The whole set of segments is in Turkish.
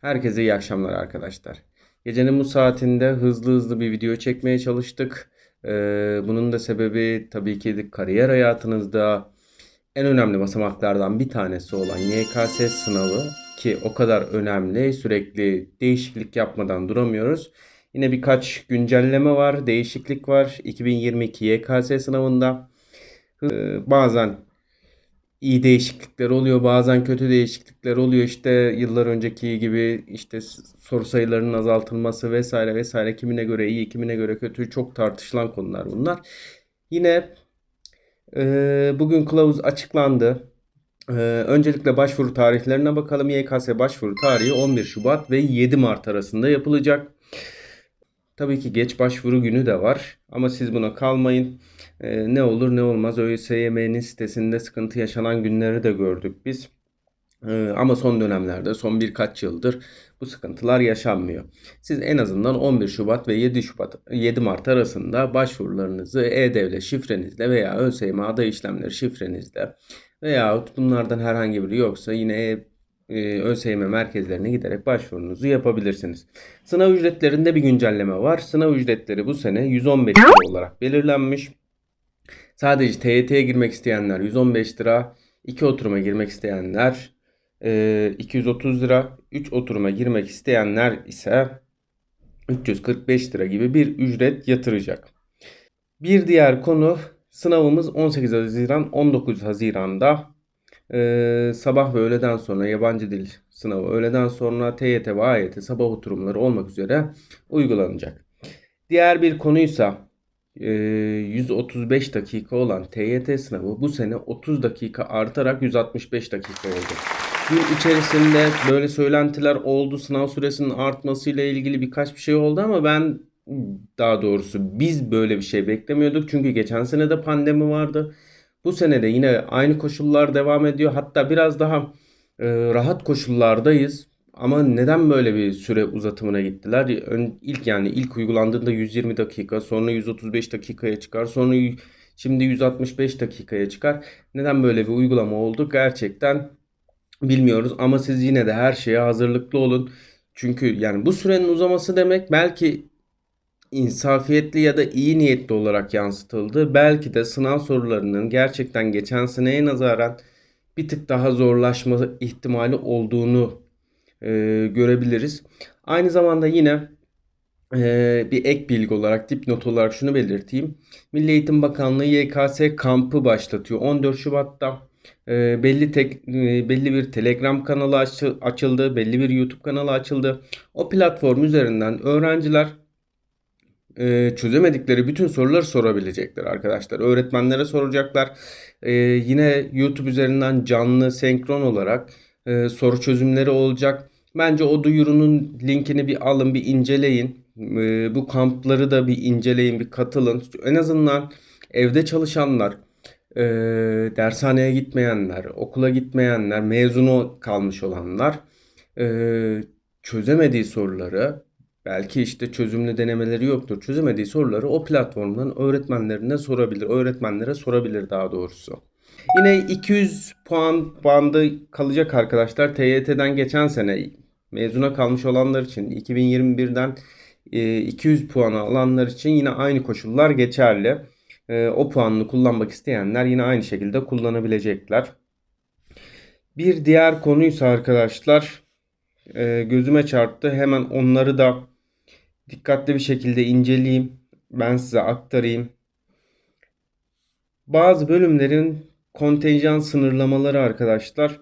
Herkese iyi akşamlar arkadaşlar. Gecenin bu saatinde hızlı hızlı bir video çekmeye çalıştık. Ee, bunun da sebebi tabii ki de kariyer hayatınızda en önemli basamaklardan bir tanesi olan YKS sınavı ki o kadar önemli. Sürekli değişiklik yapmadan duramıyoruz. Yine birkaç güncelleme var, değişiklik var. 2022 YKS sınavında Ee, bazen iyi değişiklikler oluyor, bazen kötü değişiklikler oluyor. İşte yıllar önceki gibi işte soru sayılarının azaltılması vesaire vesaire kimine göre iyi, kimine göre kötü çok tartışılan konular bunlar. Yine e, bugün kılavuz açıklandı. E, öncelikle başvuru tarihlerine bakalım. YKS başvuru tarihi 11 Şubat ve 7 Mart arasında yapılacak. Tabii ki geç başvuru günü de var ama siz buna kalmayın. Ee, ne olur ne olmaz ÖSYM'nin sitesinde sıkıntı yaşanan günleri de gördük biz. Ee, ama son dönemlerde son birkaç yıldır bu sıkıntılar yaşanmıyor. Siz en azından 11 Şubat ve 7 Şubat 7 Mart arasında başvurularınızı e-devlet şifrenizle veya ÖSYM aday işlemleri şifrenizle veyahut bunlardan herhangi biri yoksa yine e- e, ÖSYM merkezlerine giderek başvurunuzu yapabilirsiniz. Sınav ücretlerinde bir güncelleme var. Sınav ücretleri bu sene 115 lira olarak belirlenmiş. Sadece TYT'ye girmek isteyenler 115 lira, 2 oturuma girmek isteyenler e, 230 lira, 3 oturuma girmek isteyenler ise 345 lira gibi bir ücret yatıracak. Bir diğer konu sınavımız 18 Haziran 19 Haziran'da e, sabah ve öğleden sonra yabancı dil sınavı öğleden sonra TYT ve AYT sabah oturumları olmak üzere uygulanacak. Diğer bir konuysa e, 135 dakika olan TYT sınavı bu sene 30 dakika artarak 165 dakika oldu. Gün içerisinde böyle söylentiler oldu. Sınav süresinin artmasıyla ilgili birkaç bir şey oldu ama ben daha doğrusu biz böyle bir şey beklemiyorduk. Çünkü geçen sene de pandemi vardı. Bu sene de yine aynı koşullar devam ediyor. Hatta biraz daha e, rahat koşullardayız. Ama neden böyle bir süre uzatımına gittiler? Ön, ilk yani ilk uygulandığında 120 dakika, sonra 135 dakikaya çıkar, sonra şimdi 165 dakikaya çıkar. Neden böyle bir uygulama oldu? Gerçekten bilmiyoruz ama siz yine de her şeye hazırlıklı olun. Çünkü yani bu sürenin uzaması demek belki insafiyetli ya da iyi niyetli olarak yansıtıldı. Belki de sınav sorularının gerçekten geçen seneye nazaran bir tık daha zorlaşma ihtimali olduğunu e, görebiliriz. Aynı zamanda yine e, bir ek bilgi olarak dipnot olarak şunu belirteyim. Milli Eğitim Bakanlığı YKS kampı başlatıyor. 14 Şubat'ta e, belli tek, e, belli bir Telegram kanalı açı- açıldı, belli bir YouTube kanalı açıldı. O platform üzerinden öğrenciler e, çözemedikleri bütün soruları sorabilecekler arkadaşlar. Öğretmenlere soracaklar. E, yine YouTube üzerinden canlı, senkron olarak e, soru çözümleri olacak. Bence o duyurunun linkini bir alın, bir inceleyin. E, bu kampları da bir inceleyin, bir katılın. En azından evde çalışanlar, e, dershaneye gitmeyenler, okula gitmeyenler, mezunu kalmış olanlar e, çözemediği soruları belki işte çözümlü denemeleri yoktur. Çözemediği soruları o platformdan öğretmenlerine sorabilir. Öğretmenlere sorabilir daha doğrusu. Yine 200 puan bandı kalacak arkadaşlar. TYT'den geçen sene mezuna kalmış olanlar için 2021'den e, 200 puanı alanlar için yine aynı koşullar geçerli. E, O puanını kullanmak isteyenler yine aynı şekilde kullanabilecekler. Bir diğer konuysa arkadaşlar e, gözüme çarptı. Hemen onları da dikkatli bir şekilde inceleyeyim. Ben size aktarayım. Bazı bölümlerin kontenjan sınırlamaları arkadaşlar.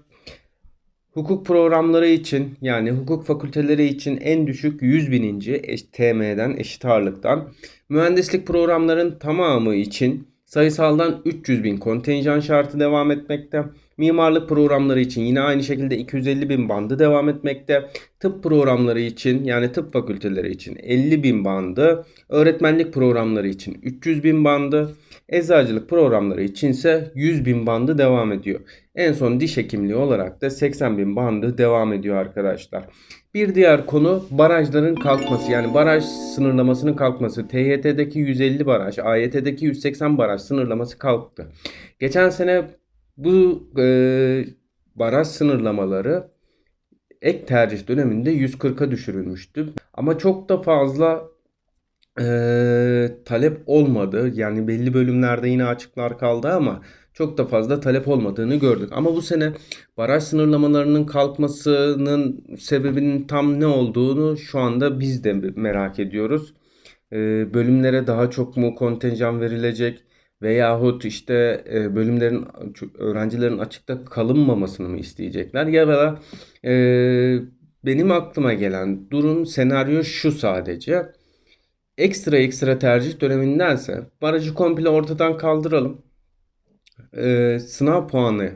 Hukuk programları için yani hukuk fakülteleri için en düşük 100 bininci TM'den eşit ağırlıktan. Mühendislik programların tamamı için sayısaldan 300 bin kontenjan şartı devam etmekte. Mimarlık programları için yine aynı şekilde 250 bin bandı devam etmekte. Tıp programları için yani tıp fakülteleri için 50 bin bandı. Öğretmenlik programları için 300 bin bandı. Eczacılık programları için ise 100 bin bandı devam ediyor. En son diş hekimliği olarak da 80 bin bandı devam ediyor arkadaşlar. Bir diğer konu barajların kalkması yani baraj sınırlamasının kalkması. TYT'deki 150 baraj, AYT'deki 180 baraj sınırlaması kalktı. Geçen sene bu e, baraj sınırlamaları ek tercih döneminde 140'a düşürülmüştü. Ama çok da fazla eee, talep olmadı. Yani belli bölümlerde yine açıklar kaldı ama çok da fazla talep olmadığını gördük. Ama bu sene baraj sınırlamalarının kalkmasının sebebinin tam ne olduğunu şu anda biz de merak ediyoruz. Eee, bölümlere daha çok mu kontenjan verilecek veyahut işte e, bölümlerin öğrencilerin açıkta kalınmamasını mı isteyecekler ya da e, benim aklıma gelen durum senaryo şu sadece ekstra ekstra tercih dönemindense barajı komple ortadan kaldıralım. Ee, sınav puanı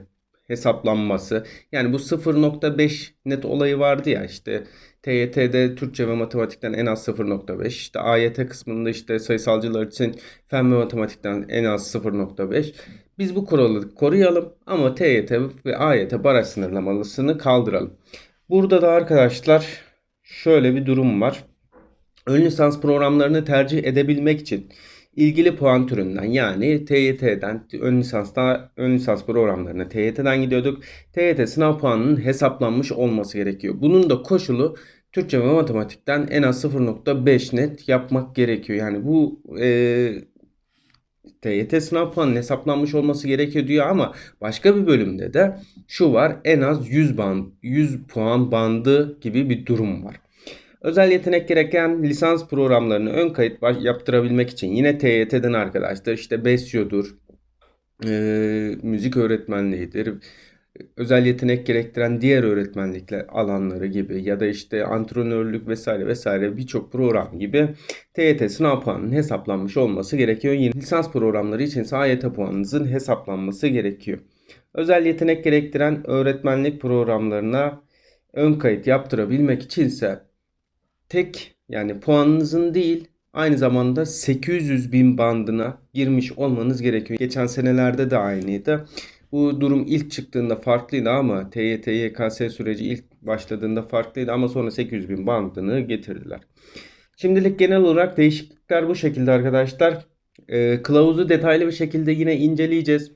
hesaplanması. Yani bu 0.5 net olayı vardı ya işte TYT'de Türkçe ve matematikten en az 0.5 işte AYT kısmında işte sayısalcılar için fen ve matematikten en az 0.5 biz bu kuralı koruyalım ama TYT ve AYT baraj sınırlamasını kaldıralım. Burada da arkadaşlar şöyle bir durum var. Ön lisans programlarını tercih edebilmek için ilgili puan türünden yani TYT'den ön lisansta ön lisans programlarına TYT'den gidiyorduk. TYT sınav puanının hesaplanmış olması gerekiyor. Bunun da koşulu Türkçe ve matematikten en az 0.5 net yapmak gerekiyor. Yani bu e, TYT sınav puanının hesaplanmış olması gerekiyor diyor ama başka bir bölümde de şu var en az 100 band 100 puan bandı gibi bir durum var. Özel yetenek gereken lisans programlarını ön kayıt yaptırabilmek için yine TYT'den arkadaşlar işte BESYO'dur, e, müzik öğretmenliğidir, özel yetenek gerektiren diğer öğretmenlikler alanları gibi ya da işte antrenörlük vesaire vesaire birçok program gibi TYT sınav puanının hesaplanmış olması gerekiyor. Yine lisans programları için ise AYT puanınızın hesaplanması gerekiyor. Özel yetenek gerektiren öğretmenlik programlarına ön kayıt yaptırabilmek için ise tek yani puanınızın değil aynı zamanda 800 bin bandına girmiş olmanız gerekiyor. Geçen senelerde de aynıydı. Bu durum ilk çıktığında farklıydı ama TYT, YKS süreci ilk başladığında farklıydı ama sonra 800 bin bandını getirdiler. Şimdilik genel olarak değişiklikler bu şekilde arkadaşlar. Ee, kılavuzu detaylı bir şekilde yine inceleyeceğiz.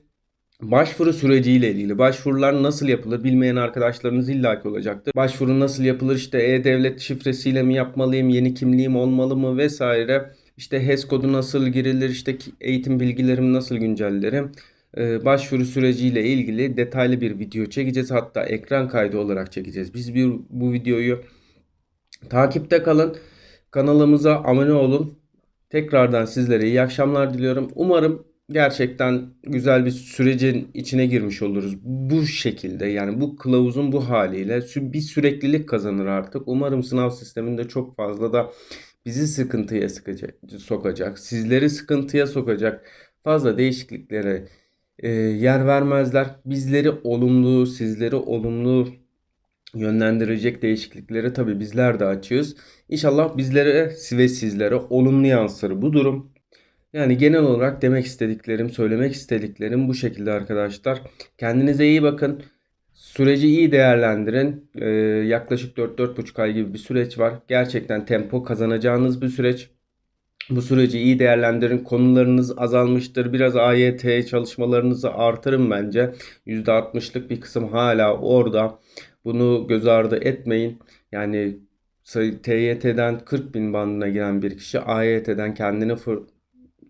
Başvuru süreciyle ilgili başvurular nasıl yapılır bilmeyen arkadaşlarınız illaki olacaktır. Başvuru nasıl yapılır işte e-devlet şifresiyle mi yapmalıyım yeni kimliğim olmalı mı vesaire. İşte HES kodu nasıl girilir işte eğitim bilgilerimi nasıl güncellerim. Ee, başvuru süreciyle ilgili detaylı bir video çekeceğiz. Hatta ekran kaydı olarak çekeceğiz. Biz bir, bu videoyu takipte kalın. Kanalımıza abone olun. Tekrardan sizlere iyi akşamlar diliyorum. Umarım gerçekten güzel bir sürecin içine girmiş oluruz. Bu şekilde yani bu kılavuzun bu haliyle bir süreklilik kazanır artık. Umarım sınav sisteminde çok fazla da bizi sıkıntıya sıkacak, sokacak, sizleri sıkıntıya sokacak fazla değişikliklere e, yer vermezler. Bizleri olumlu, sizleri olumlu yönlendirecek değişikliklere tabi bizler de açığız. İnşallah bizlere ve sizlere olumlu yansır bu durum. Yani genel olarak demek istediklerim, söylemek istediklerim bu şekilde arkadaşlar. Kendinize iyi bakın. Süreci iyi değerlendirin. Ee, yaklaşık 4-4,5 ay gibi bir süreç var. Gerçekten tempo kazanacağınız bir süreç. Bu süreci iyi değerlendirin. Konularınız azalmıştır. Biraz AYT çalışmalarınızı artırın bence. %60'lık bir kısım hala orada. Bunu göz ardı etmeyin. Yani TYT'den 40 bin bandına giren bir kişi AYT'den kendini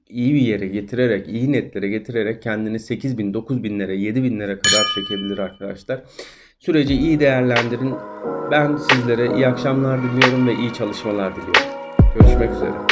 iyi bir yere getirerek, iyi netlere getirerek kendini 8 bin, 9 binlere, 7 binlere kadar çekebilir arkadaşlar. Süreci iyi değerlendirin. Ben sizlere iyi akşamlar diliyorum ve iyi çalışmalar diliyorum. Görüşmek üzere.